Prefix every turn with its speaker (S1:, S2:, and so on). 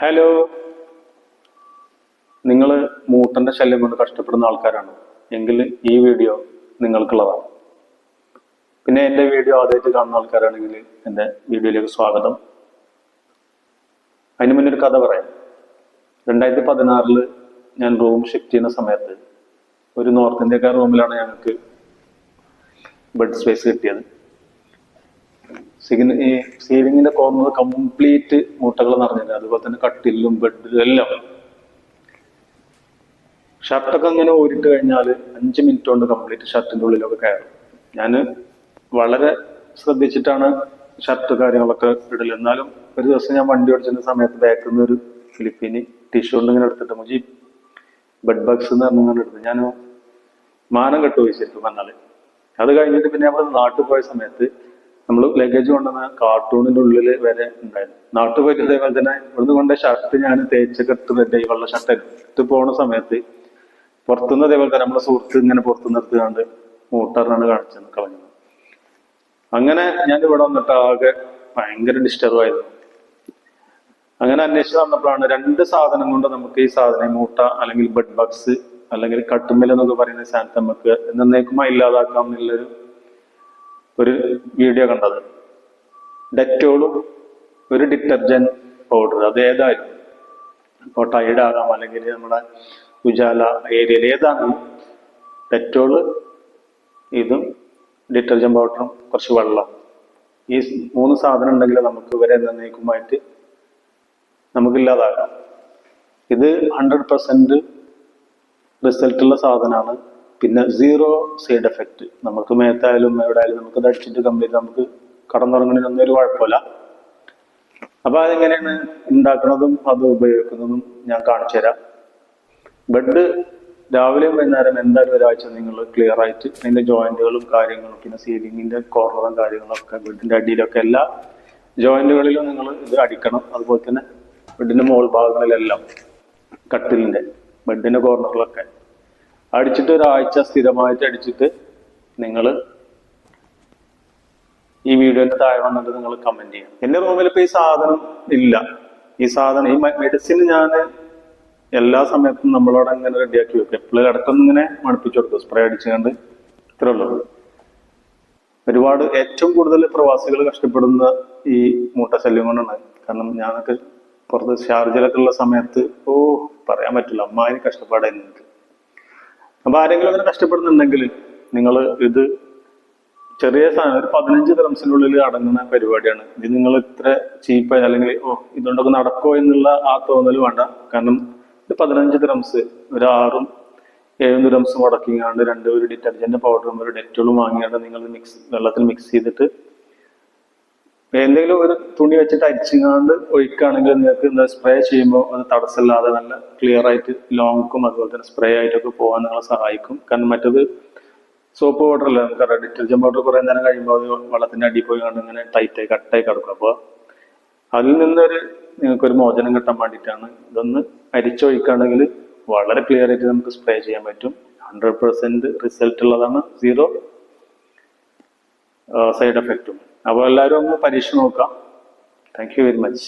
S1: Hello നിങ്ങൾ മൂട്ടന്റെ ശല്യം കൊണ്ട് കഷ്ടപ്പെടുന്ന ആൾക്കാരാണ്? എങ്കിൽ ഈ വീഡിയോ നിങ്ങൾക്കുള്ളതാണ്. പിന്നെ എന്റെ വീഡിയോ ആദ്യമായിട്ട് കാണുന്ന ആൾക്കാരാണെങ്കിൽ എന്റെ വീഡിയോയിലേക്ക് സ്വാഗതം. അതിന് മുന്നേ ഒരു കഥ പറയാം. രണ്ടായിരത്തി പതിനാറിൽ ഞാൻ റൂം ഷിഫ്റ്റ് ചെയ്യുന്ന സമയത്ത് ഒരു നോർത്ത് ഇന്ത്യക്കാർ റൂമിലാണ് ഞങ്ങൾക്ക് ബെഡ് സ്പേസ് കിട്ടിയത്. സിഗ്ന സീലിങ്ങിന്റെ കോർണർ കംപ്ലീറ്റ് മൂട്ടകൾ നിറഞ്ഞില്ല? അതുപോലെ തന്നെ കട്ടിലും ബെഡിലും എല്ലാം. ഷർട്ടൊക്കെ ഇങ്ങനെ ഊരിട്ട് കഴിഞ്ഞാൽ അഞ്ച് മിനിറ്റ് കൊണ്ട് കംപ്ലീറ്റ് ഷർട്ടിന്റെ ഉള്ളിലൊക്കെ കയറും. ഞാൻ വളരെ ശ്രദ്ധിച്ചിട്ടാണ് ഷർട്ട് കാര്യങ്ങളൊക്കെ ഇടൽ. എന്നാലും ഒരു ദിവസം ഞാൻ വണ്ടി ഓടിച്ചിരുന്ന സമയത്ത് ബാക്കിൽ നിന്ന് ഒരു ഫിലിപ്പീനി ടിഷ്യൂ കൊണ്ട് ഇങ്ങനെ എടുത്തിട്ട് മുജി ബെഡ് ബഗ്സ് എന്ന് പറഞ്ഞു ഇങ്ങനെ എടുത്തു ഞാൻ മാനം കെട്ടുപോയി ശരിക്കും പറഞ്ഞാൽ. അത് കഴിഞ്ഞിട്ട് പിന്നെ നമ്മൾ നാട്ടിൽ പോയ സമയത്ത് നമ്മൾ ലഗേജ് കൊണ്ടുവന്ന കാർട്ടൂണിന്റെ ഉള്ളിൽ വരെ ഉണ്ടായിരുന്നു. നാട്ടിൽ പോയിട്ട് ഇതേപോലെ തന്നെ ഇവിടുന്ന് കൊണ്ട ഷർട്ട് ഞാൻ തേച്ചൊക്കെ ഇട്ട് വെള്ള ഷർട്ട് ഇട്ട് പോണ സമയത്ത് പുറത്തുനിന്ന് അതേപോലെ തന്നെ നമ്മളെ സുഹൃത്ത് ഇങ്ങനെ പുറത്തു നിർത്തുകൊണ്ട് മൂട്ടറിനാണ് കാണിച്ചത് കളഞ്ഞത് അങ്ങനെ ഞാൻ ഇവിടെ വന്നിട്ട് ആകെ ഭയങ്കര ഡിസ്റ്റർബ് ആയിരുന്നു അങ്ങനെ അന്വേഷിച്ച് വന്നപ്പോഴാണ് രണ്ട് സാധനം കൊണ്ട് നമുക്ക് ഈ സാധനം മൂട്ട അല്ലെങ്കിൽ ബെഡ് ബക്സ് അല്ലെങ്കിൽ കട്ടുമ്മൽ എന്നൊക്കെ പറയുന്ന സാധനത്തെ നമുക്ക് എന്നേക്കുമായി ഇല്ലാതാക്കാം എന്നുള്ളൊരു ഒരു വീഡിയോ കണ്ടത്. ഡെറ്റോളും ഒരു ഡിറ്റർജന്റ് പൗഡർ. അത് ഏതായാലും ടൈഡ് ആകാം അല്ലെങ്കിൽ നമ്മുടെ ഉജാല ഏരിയയിൽ ഏതാണ് ഡെറ്റോൾ ഇതും ഡിറ്റർജന്റ് പൗഡറും കുറച്ച് വെള്ളം. ഈ മൂന്ന് സാധനം ഉണ്ടെങ്കിൽ നമുക്ക് ഇവരെ എന്നേക്കുമായിട്ട് നമുക്കില്ലാതാക്കാം ഇത് ഹൺഡ്രഡ് പെർസെന്റ് റിസൾട്ടുള്ള സാധനമാണ്. പിന്നെ സീറോ സൈഡ് എഫക്റ്റ് നമുക്ക് മേത്തായാലും എവിടെയായാലും നമുക്ക് അടിച്ചിട്ട് കംപ്ലീറ്റ് നമുക്ക് കടന്നുറങ്ങണതിനൊന്നും ഒരു കുഴപ്പമില്ല. അപ്പൊ അതെങ്ങനെയാണ് ഉണ്ടാക്കുന്നതും അത് ഉപയോഗിക്കുന്നതും ഞാൻ കാണിച്ചു തരാം. ബെഡ് രാവിലെയും വൈകുന്നേരം എന്തായാലും ഒരാഴ്ച നിങ്ങൾ ക്ലിയർ ആയിട്ട് അതിന്റെ ജോയിന്റുകളും കാര്യങ്ങളും പിന്നെ സീലിങ്ങിന്റെ കോർണറും കാര്യങ്ങളൊക്കെ ബെഡിന്റെ അടിയിലൊക്കെ എല്ലാ ജോയിന്റുകളിലും നിങ്ങൾ ഇത് അടിക്കണം. അതുപോലെ തന്നെ ബെഡിന്റെ മോൾ ഭാഗങ്ങളിലെല്ലാം കട്ടിലിന്റെ ബെഡിന്റെ കോർണറിലൊക്കെ അടിച്ചിട്ട് ഒരാഴ്ച സ്ഥിരമായിട്ട് അടിച്ചിട്ട് നിങ്ങൾ ഈ വീഡിയോന്റെ താഴെ വന്നിട്ട് നിങ്ങൾ കമന്റ് ചെയ്യണം എന്റെ റൂമിൽ ഇപ്പൊ ഈ സാധനം ഇല്ല. ഈ സാധനം ഈ മെഡിസിൻ ഞാൻ എല്ലാ സമയത്തും നമ്മളോട് അങ്ങനെ റെഡിയാക്കി വെക്കും. എപ്പോഴും ഇടക്കൊന്നും ഇങ്ങനെ മണിപ്പിച്ചു കൊടുക്കും. സ്പ്രേ അടിച്ചുകൊണ്ട് ഇത്രേ ഉള്ളൂ. ഒരുപാട് ഏറ്റവും കൂടുതൽ പ്രവാസികൾ കഷ്ടപ്പെടുന്ന ഈ മൂട്ടശല്യം കൊണ്ടാണ്. കാരണം ഞാനൊക്കെ പുറത്ത് ഷാർജയിലൊക്കെ ഉള്ള സമയത്ത് ഓ പറയാൻ പറ്റില്ല. അമ്മായി കഷ്ടപ്പാടായിരുന്നു അപ്പൊ ആരെങ്കിലും അങ്ങനെ കഷ്ടപ്പെടുന്നുണ്ടെങ്കിൽ നിങ്ങൾ ഇത് ചെറിയ സാധനം ഒരു പതിനഞ്ച് ദ്രംസിനുള്ളിൽ അടങ്ങുന്ന പരിപാടിയാണ്. ഇത് നിങ്ങൾ ഇത്ര ചീപ്പായി അല്ലെങ്കിൽ ഓ ഇതുകൊണ്ടൊക്കെ നടക്കോ എന്നുള്ള ആ തോന്നൽ വേണ്ട. കാരണം ഒരു പതിനഞ്ച് ദ്രംസ് ഒരു ആറും ഏഴും ദ്രംസും മുടക്കിങ്ങാണ്ട് രണ്ട് ഒരു ഡിറ്റർജന്റ് പൗഡറും ഒരു ഡെറ്റോളും വാങ്ങിയാണ്ട് നിങ്ങൾ മിക്സ് വെള്ളത്തിൽ മിക്സ് ചെയ്തിട്ട് എന്തെങ്കിലും ഒരു തുണി വെച്ചിട്ട് അരിച്ചിങ്ങാണ്ട് ഒഴിക്കുകയാണെങ്കിൽ നിങ്ങൾക്ക് എന്താ സ്പ്രേ ചെയ്യുമ്പോൾ അത് തടസ്സമില്ലാതെ നല്ല ക്ലിയർ ആയിട്ട് ലോങ്ക്കും അതുപോലെ തന്നെ സ്പ്രേ ആയിട്ടൊക്കെ പോകാൻ നിങ്ങളെ സഹായിക്കും. കാരണം മറ്റത് സോപ്പ് പൗഡർ അല്ല നമുക്ക് ഡിറ്റർജന്റ് പൗഡർ കുറേ നേരം കഴിയുമ്പോൾ അത് വെള്ളത്തിന്റെ അടിയിൽ പോയി കണ്ട് ഇങ്ങനെ ടൈറ്റായി കട്ടായി കിടക്കും. അപ്പോൾ അതിൽ നിന്നൊരു നിങ്ങൾക്കൊരു മോചനം കിട്ടാൻ വേണ്ടിയിട്ടാണ് ഇതൊന്ന് അരിച്ചൊഴിക്കുകയാണെങ്കിൽ വളരെ ക്ലിയർ ആയിട്ട് നമുക്ക് സ്പ്രേ ചെയ്യാൻ പറ്റും. ഹൺഡ്രഡ് പെർസെന്റ് റിസൾട്ട് ഉള്ളതാണ് സീറോ സൈഡ് എഫക്റ്റും അപ്പോൾ എല്ലാവരും ഒന്ന് പരീക്ഷ നോക്കാം. Thank you very much